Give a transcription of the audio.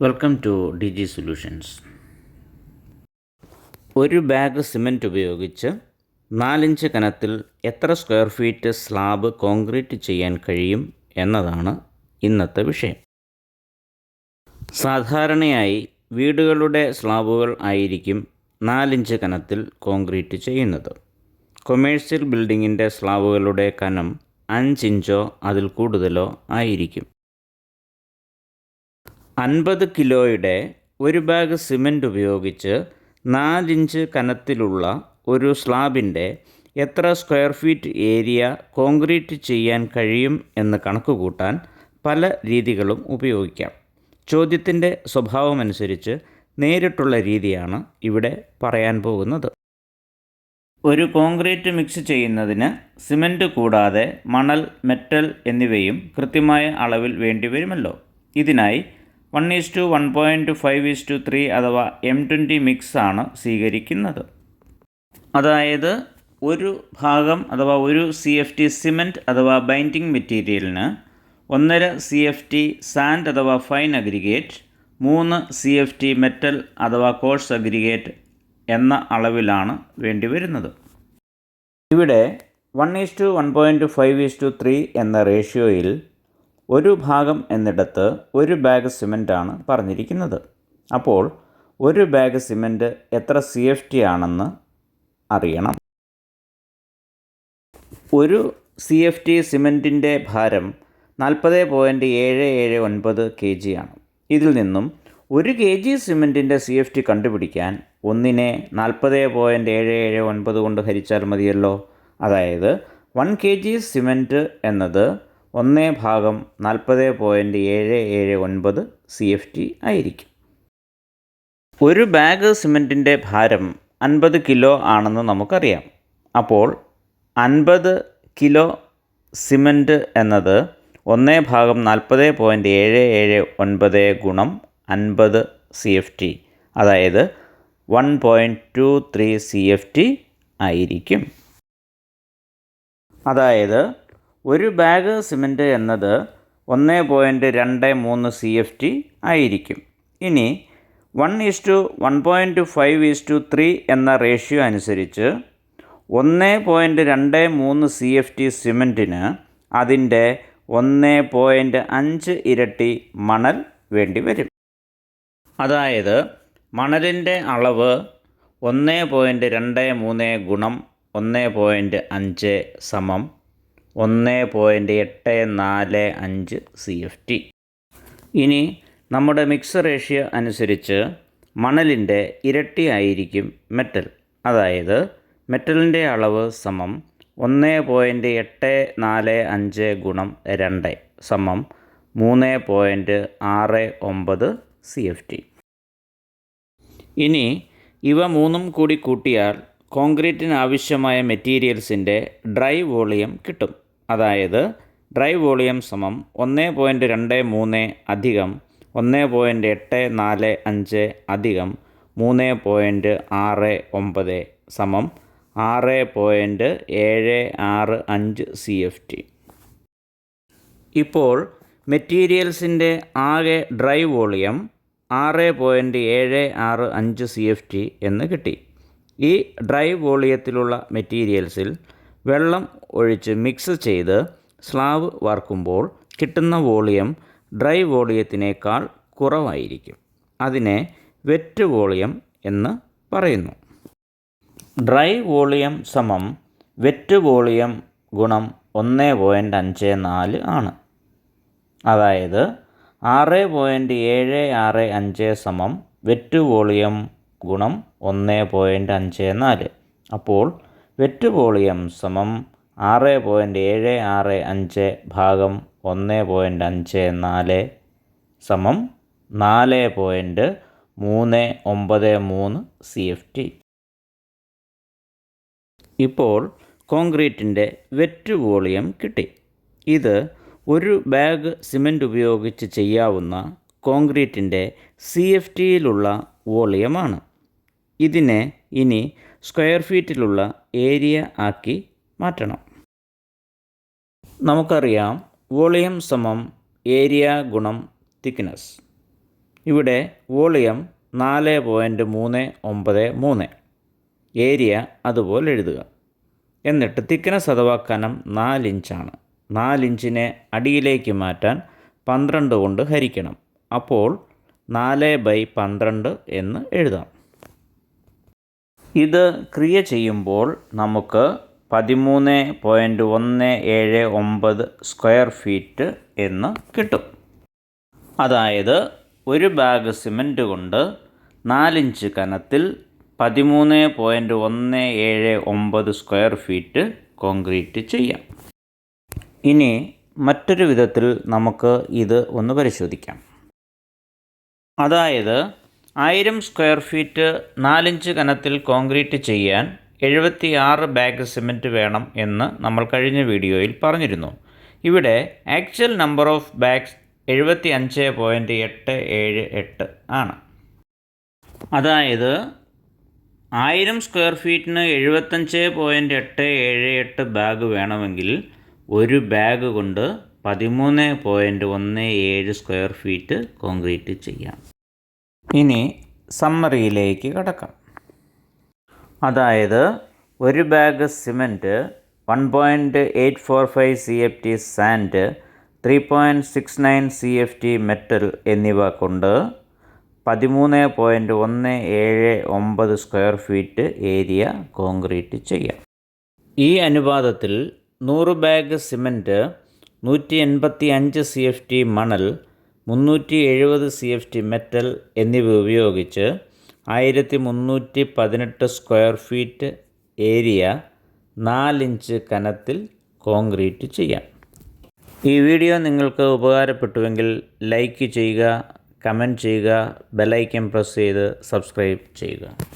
Welcome to D G solutions ഒരു bag cement ഉപയോഗിച്ച് നാലിഞ്ച് കനത്തിൽ എത്ര സ്ക്വയർ ഫീറ്റ് സ്ലാബ് കോൺക്രീറ്റ് ചെയ്യാൻ കഴിയും എന്നതാണ് ഇന്നത്തെ വിഷയം. സാധാരണയായി വീടുകളുടെ സ്ലാബുകൾ ആയിരിക്കും നാലിഞ്ച് കനത്തിൽ കോൺക്രീറ്റ് ചെയ്യുന്നത്. കൊമേഴ്സ്യൽ ബിൽഡിങ്ങിന്റെ സ്ലാബുകളുടെ കനം അഞ്ചിഞ്ചോ അതിൽ കൂടുതലോ ആയിരിക്കും. അൻപത് കിലോയുടെ ഒരു ബാഗ് സിമന്റ് ഉപയോഗിച്ച് നാലിഞ്ച് കനത്തിലുള്ള ഒരു സ്ലാബിന്റെ എത്ര സ്ക്വയർ ഫീറ്റ് ഏരിയ കോൺക്രീറ്റ് ചെയ്യാൻ കഴിയും എന്ന് കണക്ക് കൂട്ടാൻ പല രീതികളും ഉപയോഗിക്കാം. ചോദ്യത്തിന്റെ സ്വഭാവമനുസരിച്ച് നേരിട്ടുള്ള രീതിയാണ് ഇവിടെ പറയാൻ പോകുന്നത്. ഒരു കോൺക്രീറ്റ് മിക്സ് ചെയ്യുന്നതിന് സിമന്റ് കൂടാതെ മണൽ മെറ്റൽ എന്നിവയും കൃത്യമായ അളവിൽ വേണ്ടിവരുമല്ലോ. ഇതിനായി is to one point five is to three അഥവാ എം ട്വന്റി മിക്സ് ആണ് സ്വീകരിക്കുന്നത്. അതായത് ഒരു ഭാഗം അഥവാ ഒരു സി എഫ് ടി സിമെന്റ് അഥവാ ബൈൻഡിങ് മെറ്റീരിയലിന് ഒന്നര സി എഫ് ടി സാൻഡ് അഥവാ ഫൈൻ അഗ്രിഗേറ്റ് മൂന്ന് സി എഫ് ടി മെറ്റൽ അഥവാ കോഴ്സ് അഗ്രിഗേറ്റ് എന്ന അളവിലാണ് വേണ്ടിവരുന്നത് ഇവിടെ one is to one point five is to three എന്ന റേഷ്യോയിൽ ഒരു ഭാഗം എന്നിടത്ത് ഒരു ബാഗ് സിമന്റാണ് പറഞ്ഞിരിക്കുന്നത്. അപ്പോൾ ഒരു ബാഗ് സിമന്റ് എത്ര സി എഫ് ടി ആണെന്ന് അറിയണം. ഒരു സി എഫ് ടി സിമന്റിന്റെ ഭാരം നാൽപ്പത് പോയിന്റ് ഏഴ് ഏഴ് ഒൻപത് കെ ജി ആണ്. ഇതിൽ നിന്നും ഒരു കെ ജി സിമന്റിന്റെ സി എഫ് ടി കണ്ടുപിടിക്കാൻ ഒന്നിനെ നാൽപ്പത് പോയിന്റ് ഏഴ് ഏഴ് ഒൻപത് കൊണ്ട് ഹരിച്ചാൽ മതിയല്ലോ. അതായത് വൺ കെ ജി സിമന്റ് എന്നത് ഒന്ന് ഭാഗം നാൽപ്പത് പോയിന്റ് ഏഴ് ഏഴ് ഒൻപത് സി എഫ് ടി ആയിരിക്കും. ഒരു ബാഗ് സിമന്റിന്റെ ഭാരം അൻപത് കിലോ ആണെന്ന് നമുക്കറിയാം. അപ്പോൾ അൻപത് കിലോ സിമന്റ് എന്നത് ഒന്ന് ഭാഗം നാൽപ്പത് പോയിന്റ് ഏഴ് ഏഴ് ഒൻപത് ഗുണം അൻപത് സി എഫ് ടി അതായത് one point two three C F T ആയിരിക്കും. അതായത് ഒരു ബാഗ് സിമന്റ് എന്നത് ഒന്ന് പോയിന്റ് രണ്ട് മൂന്ന് സി എഫ് ടി ആയിരിക്കും. ഇനി one is to one point five is to three എന്ന റേഷ്യോ അനുസരിച്ച് ഒന്ന് പോയിന്റ് രണ്ട് മൂന്ന് സി എഫ് ടി സിമന്റിന് അതിന്റെ ഒന്ന് പോയിന്റ് അഞ്ച് ഇരട്ടി മണൽ വേണ്ടി വരും. അതായത് മണലിന്റെ അളവ് ഒന്ന് പോയിന്റ് രണ്ട് മൂന്ന് ഗുണം ഒന്ന് പോയിന്റ് അഞ്ച് സമം ഒന്ന് പോയിന്റ് എട്ട് നാല് അഞ്ച് സി എഫ് ടി ഇനി നമ്മുടെ മിക്സ് റേഷ്യ അനുസരിച്ച് മണലിന്റെ ഇരട്ടിയായിരിക്കും മെറ്റൽ. അതായത് മെറ്റലിന്റെ അളവ് സമം ഒന്ന് പോയിന്റ് എട്ട് നാല് അഞ്ച് ഗുണം രണ്ട് സമം മൂന്ന് പോയിന്റ് ആറ് ഒമ്പത് സി എഫ് ടി ഇനി ഇവ മൂന്നും കൂടി കൂട്ടിയാൽ കോൺക്രീറ്റിന് ആവശ്യമായ മെറ്റീരിയൽസിന്റെ ഡ്രൈ വോളിയം കിട്ടും. അതായത് ഡ്രൈ വോളിയം സമം ഒന്ന് പോയിന്റ് രണ്ട് മൂന്ന് അധികം ഒന്ന് പോയിന്റ് എട്ട് നാല് അഞ്ച് അധികം മൂന്ന് പോയിന്റ് ആറ് ഒമ്പത് സമം ആറ് പോയിന്റ് ഏഴ് ആറ് അഞ്ച് സി എഫ് ടി. ഇപ്പോൾ മെറ്റീരിയൽസിന്റെ ആകെ ഡ്രൈ വോളിയം ആറ് പോയിന്റ് ഏഴ് ആറ് അഞ്ച് സി എഫ് ടി എന്ന് കിട്ടി. ഈ ഡ്രൈ വോളിയത്തിലുള്ള മെറ്റീരിയൽസിൽ വെള്ളം ഒഴിച്ച് മിക്സ് ചെയ്ത് സ്ലാവ് വാർക്കുമ്പോൾ കിട്ടുന്ന വോളിയം ഡ്രൈ വോളിയത്തിനേക്കാൾ കുറവായിരിക്കും. അതിനെ വെറ്റ് വോളിയം എന്ന് പറയുന്നു. ഡ്രൈ വോളിയം സമം വെറ്റ് വോളിയം ഗുണം ഒന്ന് പോയിന്റ് അഞ്ച് നാല് ആണ്. അതായത് ആറ് പോയിന്റ് ഏഴ് ആറ് അഞ്ച് സമം വെറ്റ് വോളിയം ഗുണം ഒന്ന് പോയിന്റ് അഞ്ച് നാല്. അപ്പോൾ വെറ്റ് വോളിയം സമം ആറ് പോയിന്റ് ഏഴ് ആറ് അഞ്ച് ഭാഗം ഒന്ന് പോയിന്റ് അഞ്ച് നാല് സമം നാല് പോയിന്റ് മൂന്ന് ഒമ്പത് മൂന്ന് സി എഫ് ടി ഇപ്പോൾ കോൺക്രീറ്റിന്റെ വെറ്റ് വോളിയം കിട്ടി. ഇത് ഒരു ബാഗ് സിമന്റ് ഉപയോഗിച്ച് ചെയ്യാവുന്ന കോൺക്രീറ്റിന്റെ സി എഫ് ടിയിലുള്ള വോളിയമാണ്. ഇതിനെ ഇനി സ്ക്വയർ ഫീറ്റിലുള്ള ഏരിയ ആക്കി മാറ്റണം. നമുക്കറിയാം വോളിയം സമം ഏരിയ ഗുണം തിക്നെസ് ഇവിടെ വോളിയം നാല് പോയിന്റ് മൂന്ന് ഒമ്പത് മൂന്ന്. ഏരിയ അതുപോലെ എഴുതുക. എന്നിട്ട് തിക്നെസ് അഥവാ കനം നാലിഞ്ചാണ് നാലിഞ്ചിനെ അടിയിലേക്ക് മാറ്റാൻ പന്ത്രണ്ട് കൊണ്ട് ഹരിക്കണം. അപ്പോൾ നാല് ബൈ പന്ത്രണ്ട് എന്ന് എഴുതാം. ഇത് ക്രിയ ചെയ്യുമ്പോൾ നമുക്ക് പതിമൂന്ന് പോയിന്റ് ഒന്ന് ഏഴ് ഒമ്പത് സ്ക്വയർ ഫീറ്റ് എന്ന് കിട്ടും. അതായത് ഒരു ബാഗ് സിമന്റ് കൊണ്ട് നാലിഞ്ച് കനത്തിൽ പതിമൂന്ന് പോയിന്റ് ഒന്ന് ഏഴ് ഒമ്പത് സ്ക്വയർ ഫീറ്റ് കോൺക്രീറ്റ് ചെയ്യാം. ഇനി മറ്റൊരു വിധത്തിൽ നമുക്ക് ഇത് ഒന്ന് പരിശോധിക്കാം. അതായത് ആയിരം സ്ക്വയർ ഫീറ്റ് നാലിഞ്ച് കനത്തിൽ കോൺക്രീറ്റ് ചെയ്യാൻ എഴുപത്തി ആറ് ബാഗ് സിമന്റ് വേണം എന്ന് നമ്മൾ കഴിഞ്ഞ വീഡിയോയിൽ പറഞ്ഞിരുന്നു. ഇവിടെ ആക്ച്വൽ നമ്പർ ഓഫ് ബാഗ്സ് എഴുപത്തി അഞ്ച് പോയിന്റ് എട്ട് ഏഴ് എട്ട് ആണ്. അതായത് ആയിരം സ്ക്വയർ ഫീറ്റിന് എഴുപത്തഞ്ച് പോയിന്റ് എട്ട് ഏഴ് എട്ട് ബാഗ് വേണമെങ്കിൽ ഒരു ബാഗ് കൊണ്ട് പതിമൂന്ന് പോയിന്റ് ഒന്ന് ഏഴ് സ്ക്വയർ ഫീറ്റ് കോൺക്രീറ്റ് ചെയ്യാം. ഇനി സമ്മറിയിലേക്ക് കടക്കാം. അതായത് ഒരു bag cement one point eight four five C F T sand three point six nine C F T metal എന്നിവ കൊണ്ട് പതിമൂന്ന് പോയിന്റ് ഒന്ന് ഏഴ് ഒമ്പത് സ്ക്വയർ ഫീറ്റ് ഏരിയ കോൺക്രീറ്റ് ചെയ്യാം. ഈ അനുപാതത്തിൽ നൂറ് ബാഗ് സിമന്റ് നൂറ്റി എൺപത്തി അഞ്ച് സി എഫ് ടി മണൽ മുന്നൂറ്റി എഴുപത് സി എഫ് ടി മെറ്റൽ എന്നിവ ഉപയോഗിച്ച് ആയിരത്തി മുന്നൂറ്റി പതിനെട്ട് സ്ക്വയർ ഫീറ്റ് ഏരിയ നാലിഞ്ച് കനത്തിൽ കോൺക്രീറ്റ് ചെയ്യാം. ഈ വീഡിയോ നിങ്ങൾക്ക് ഉപകാരപ്പെട്ടുവെങ്കിൽ ലൈക്ക് ചെയ്യുക കമന്റ് ചെയ്യുക ബെലൈക്കൻ പ്രസ് ചെയ്ത് സബ്സ്ക്രൈബ് ചെയ്യുക.